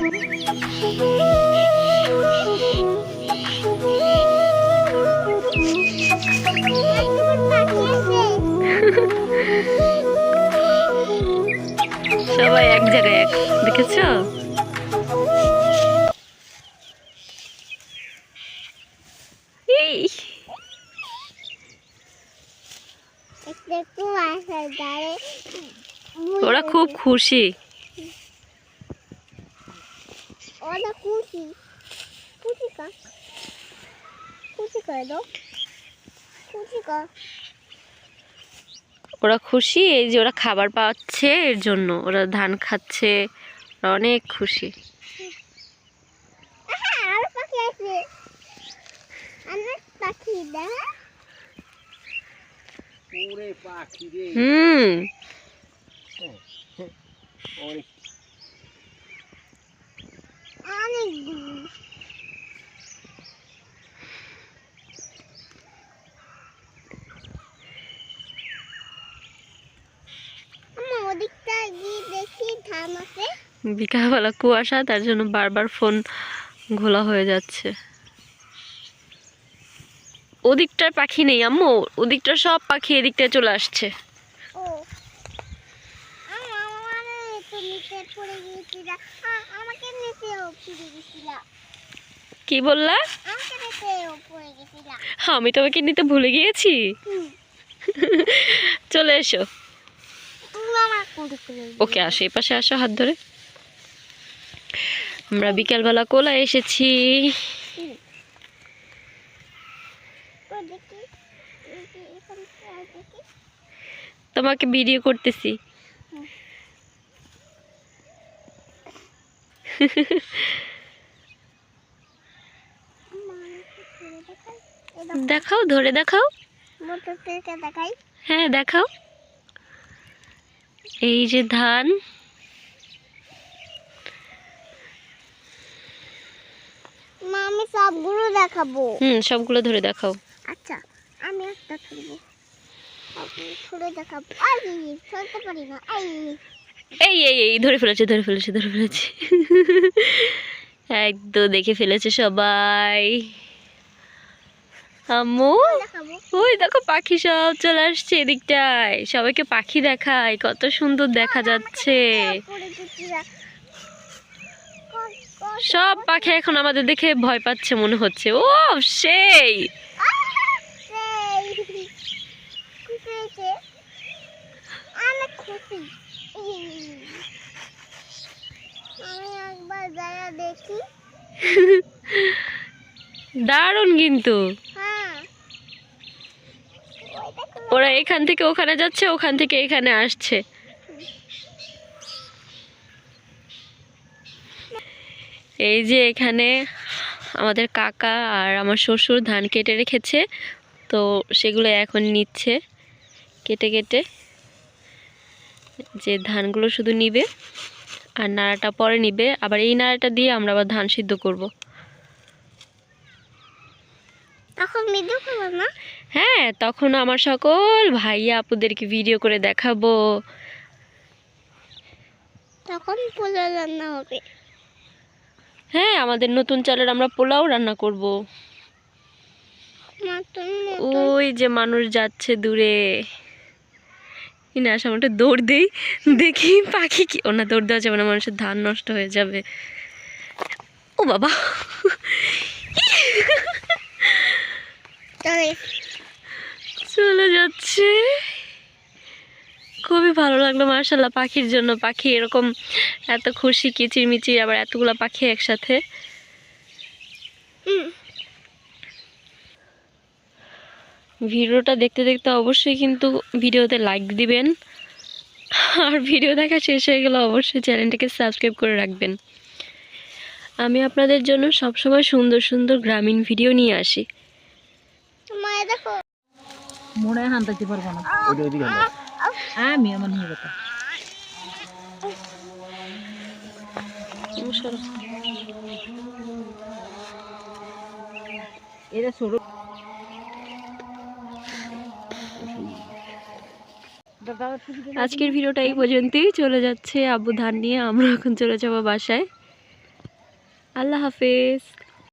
সবাই এক জায়গায় এক দেখেছ? ওরা খুব খুশি। ওরা খুশি খুশি কর খুশি করে দাও খুশি কর ওরা খুশি এই যে ওরা খাবার পাচ্ছে এর জন্য। ওরা ধান খাচ্ছে ওরা অনেক খুশি। পাখি আছে। অনেক পাখি দেখা। ওরে পাখি রে। হুম ওরে অনেক আমার ওদিকটা গিয়ে দেখি ধান আছে বিকালবেলা কুয়াশা, তার জন্য বারবার ফোন ঘোলা হয়ে যাচ্ছে। ওদিকটার পাখি নেই আম্মু, ওদিকটার সব পাখি এদিকটায় চলে আসছে ও আমার মানে তো নিচে পড়ে আমাকে নিচেও কি বললা আমি তোমাকে নিতে ভুলে গিয়েছি চলে এসো ওকে আসো এই পাশে আসো হাত ধরে আমরা বিকালবেলা কোলা এসেছি তোমাকে ভিডিও করতেছি মা, আমাকে ধরে দেখাই। এই দেখো, দেখাও ধরে দেখাও। দেখাই। হ্যাঁ দেখাও। এই যে ধান। আমি সবগুলো দেখাবো। হুম সবগুলো ধরে দেখাও। আচ্ছা আমি একটা ধরবো। ধরে দেখাবো। চলতে পারি না। আই। এই এই এই ধরে ফেলেছে ধরে ফেলেছে ধরে ফেলেছে। একদম দেখে ফেলেছে সবাই। আম্মু? ওই দেখো পাখি সব চলে আসছে এদিকটায়। সবাইকে পাখি দেখায় কত সুন্দর দেখা যাচ্ছে। সব পাখি এখন আমাদের দেখে ভয় পাচ্ছে মনে হচ্ছে। ও সেই খুশি হয়েছে অনেক খুশি আমি একবার যারা দেখি। দারুণ কিন্তু। হ্যাঁ। ওরা এখান থেকে ওখানে যাচ্ছে ওখান থেকে এখানে আসছে। এই যে এখানে আমাদের কাকা আর আমার শ্বশুর ধান কেটে রেখেছে তো সেগুলো এখন নিচ্ছে কেটে কেটে যে ধানগুলো শুধু নিবে। আর নাড়াটা পরে নিবে। আবার এই নাড়াটা দিয়ে আমরা আবার ধান সিদ্ধ করব। তখন ভিডিও করব না? হ্যাঁ তখন আমার সকল ভাইয়া আপুদেরকে ভিডিও করে দেখাবো। তখন পোলা রান্না হবে। হ্যাঁ আমাদের নতুন চালের আমরা পোলাও রান্না করব। ওই যে মানুষ যাচ্ছে দূরে। না সামনে দৌড় দেই দেখি পাখি কি ও না দৌড় দেওয়া যাবে না মানুষের ধান নষ্ট হয়ে যাবে। ও বাবা। চলে চলে যাচ্ছে। খুবই ভালো লাগল মার্শাল্লাহ পাখির জন্য। পাখি এরকম এত খুশি কিচিরমিচির আবার এতগুলো পাখি একসাথে। হুম। ভিডিওটা দেখতে দেখতে অবশ্যই কিন্তু ভিডিওতে লাইক দিবেন। আর ভিডিও দেখা শেষ হয়ে গেলে অবশ্যই চ্যানেলটাকে সাবস্ক্রাইব করে রাখবেন। আমি আপনাদের জন্য সবসময় সুন্দর সুন্দর গ্রামীণ ভিডিও নিয়ে আসি। মায়ে দেখো। মনে হয় পারব না। আমি আমার নিয়ে কথা এটা ছোট আজকের ভিডিওটা এই পর্যন্তই। চলে যাচ্ছে আব্বু ধান নিয়ে, আমরা এখন চলে যাব বাসায়। আল্লাহ হাফেজ।